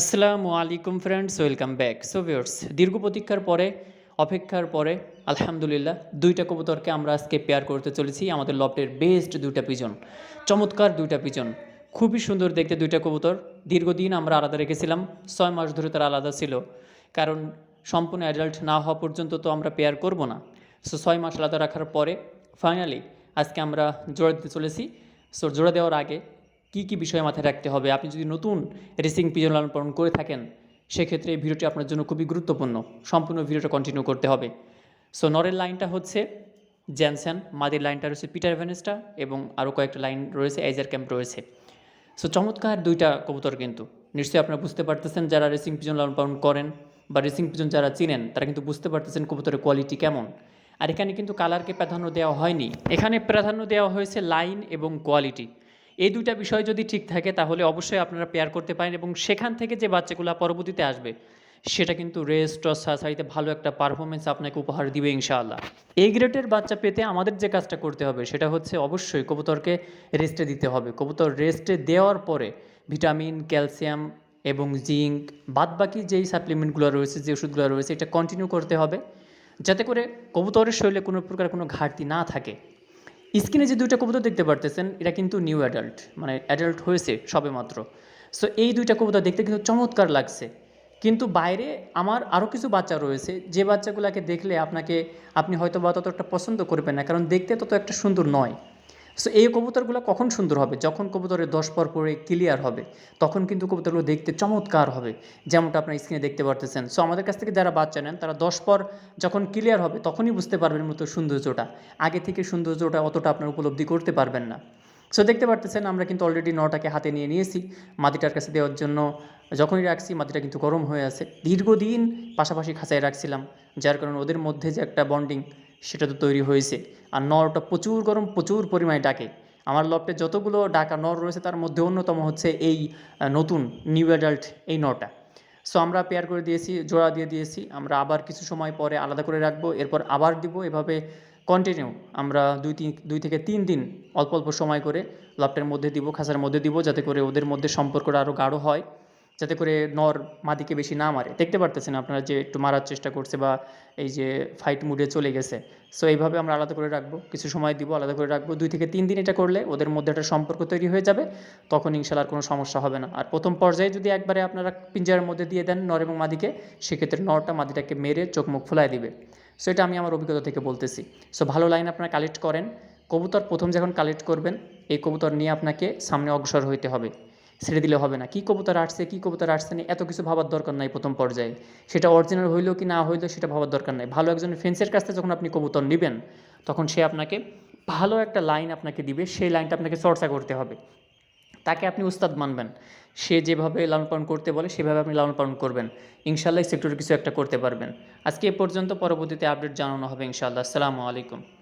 আসসালামু আলাইকুম friends welcome back so viewers দীর্ঘ প্রতীক্ষার পরে, অপেক্ষার পরে, আলহামদুলিল্লাহ, দুইটা কবুতরকে আমরা আজকে পেয়ার করতে চলেছি, আমাদের লফটের বেস্ট দুইটা পিজন চমৎকার দুইটা পিজন খুবই সুন্দর দেখতে দুইটা কবুতর। দীর্ঘদিন আমরা আলাদা রেখেছিলাম, ছয় মাস ধরে তারা আলাদা ছিল, কারণ সম্পূর্ণ অ্যাডাল্ট না হওয়া পর্যন্ত তো আমরা পেয়ার করব না। সো ছয় মাস আলাদা রাখার পরে ফাইনালি আজকে আমরা জোড়া দিতে চলেছি। সো জোড়া দেওয়ার আগে কী কী বিষয় মাথায় রাখতে হবে? আপনি যদি নতুন রেসিং পিজন লালন পালন করে থাকেন, সেক্ষেত্রে এই ভিডিওটি আপনার জন্য খুবই গুরুত্বপূর্ণ। সম্পূর্ণ ভিডিওটা কন্টিনিউ করতে হবে। সো নরের লাইনটা হচ্ছে জ্যানসেন মাদির লাইনটা রয়েছে পিটার ভেনেস্টা এবং আরও কয়েকটা লাইন রয়েছে এজার ক্যাম্প রয়েছে। সো চমৎকার দুইটা কবুতর কিন্তু। নিশ্চয়ই আপনারা বুঝতে পারতেছেন যারা রেসিং পিজন লালন পালন করেন বা রেসিং পিজন যারা চিনেন, তারা কিন্তু বুঝতে পারতেছেন কবুতরের কোয়ালিটি কেমন। আর এখানে কিন্তু কালারকে প্রাধান্য দেওয়া হয়নি। এখানে প্রাধান্য দেওয়া হয়েছে লাইন এবং কোয়ালিটি এই দুইটা বিষয় যদি ঠিক থাকে, তাহলে অবশ্যই আপনারা পেয়ার করতে পারেন এবং সেখান থেকে যে বাচ্চাগুলো পরবর্তীতে আসবে, সেটা কিন্তু রেস্ট সারিতে ভালো একটা পারফরমেন্স আপনাকে উপহার দিবে ইনশাআল্লাহ। এই গ্রেডের বাচ্চা পেতে আমাদের যে কাজটা করতে হবে, সেটা হচ্ছে অবশ্যই কবুতরকে রেস্টে দিতে হবে। কবুতর রেস্টে দেওয়ার পরে ভিটামিন ক্যালসিয়াম এবং জিঙ্ক বাদবাকি যেই সাপ্লিমেন্টগুলো রয়েছে, যে ওষুধগুলো রয়েছে, এটা কন্টিনিউ করতে হবে। যাতে করে কবুতরের শরীরে কোনো প্রকার কোনো ঘাটতি না থাকে। স্ক্রিনে যে দুইটা কবুতর দেখতে পারতেছেন, এটা কিন্তু নিউ অ্যাডাল্ট মানে অ্যাডাল্ট হয়েছে সবে মাত্র সো এই দুইটা কবুতর দেখতে কিন্তু চমৎকার লাগছে। কিন্তু বাইরে আমার আরও কিছু বাচ্চা রয়েছে, যে বাচ্চাগুলোকে দেখলে আপনাকে, আপনি হয়তো বা ততটা পছন্দ করবেন না, কারণ দেখতে তত একটা সুন্দর নয়। সো এই কবুতরগুলো কখন সুন্দর হবে? যখন কবুতরের দশ পর পরে ক্লিয়ার হবে, তখন কিন্তু কবুতরগুলো দেখতে চমৎকার হবে, যেমনটা আপনার স্ক্রিনে দেখতে পারতেছেন। সো আমাদের কাছ থেকে যারা বাচ্চা নেন, তারা দশ পর যখন ক্লিয়ার হবে, তখনই বুঝতে পারবেন মতো সৌন্দর্যটা। আগে থেকে সৌন্দর্যটা অতটা আপনার উপলব্ধি করতে পারবেন না। সো দেখতে পারতেছেন, আমরা কিন্তু অলরেডি নটাকে হাতে নিয়ে নিয়েছি। মাটিটার কাছে দেওয়ার জন্য যখনই রাখছি, মাটিটা কিন্তু গরম হয়ে আছে। দীর্ঘদিন পাশাপাশি খাঁচায় রাখছিলাম, যার কারণে ওদের মধ্যে যে একটা বন্ডিং সেটা তো তৈরি হয়েছে। আর নরটা প্রচুর গরম, প্রচুর পরিমাণে ডাকে। আমার লফটে যতগুলো ডাকা নর রয়েছে, তার মধ্যে অন্যতম হচ্ছে এই নতুন নিউ অ্যাডাল্ট এই নরটা। সো আমরা পেয়ার করে দিয়েছি, জোড়া দিয়ে দিয়েছি। আমরা আবার কিছু সময় পরে আলাদা করে রাখব। এরপর আবার দিব, এভাবে কন্টিনিউ আমরা দুই তিন, দুই থেকে তিন দিন অল্প অল্প সময় করে লফটের মধ্যে দিব, খাঁচার মধ্যে দিব, যাতে করে ওদের মধ্যে সম্পর্কটা আরও গাঢ় হয়। যাতে করে নর মাদিকে বেশি না মারে। দেখতে পারতেছেন আপনারা যে একটু মারার চেষ্টা করছে বা এই যে ফাইট মুডে চলে গেছে। সো এইভাবে আমরা আলাদা করে রাখব। কিছু সময় দিব, আলাদা করে রাখব। দুই থেকে তিন দিন এটা করলে ওদের মধ্যে একটা সম্পর্ক তৈরি হয়ে যাবে। তখন ইনশাল্লাহ আর কোনো সমস্যা হবে না। আর প্রথম পর্যায়ে যদি একবারে আপনারা পিঞ্জারের মধ্যে দিয়ে দেন নর এবং মাদিকে, সেক্ষেত্রে নরটা মাদিটাকে মেরে চোখ মুখ ফুলায় দিবে। সো এটা আমি আমার অভিজ্ঞতা থেকে বলতেছি। সো ভালো লাইন আপনারা কালেক্ট করেন। কবুতর প্রথম যখন কালেক্ট করবেন, এই কবুতর নিয়ে আপনাকে সামনে অগ্রসর হইতে হবে। ছেড়ে দিলে হবে না। কী কবুতর আসছে, কী কবুতর আসছে না এত কিছু ভাবার দরকার নাই প্রথম পর্যায়ে। সেটা অরিজিনাল হইলেও কি না হইল সেটা ভাবার দরকার নাই। ভালো একজন ফেন্সের কাছ থেকে যখন আপনি কবুতর নেবেন, তখন সে আপনাকে ভালো একটা লাইন আপনাকে দিবে, সেই লাইনটা আপনাকে চর্চা করতে হবে। তাকে আপনি উস্তাদ মানবেন। সে যেভাবে লালন পালন করতে বলে, সেভাবে আপনি লালন পালন করবেন। ইনশাল্লাহ সেক্টরে কিছু একটা করতে পারবেন। আজকে এ পর্যন্ত পরবর্তীতে আপডেট জানানো হবে ইনশাআল্লাহ। আসসালামু আলাইকুম।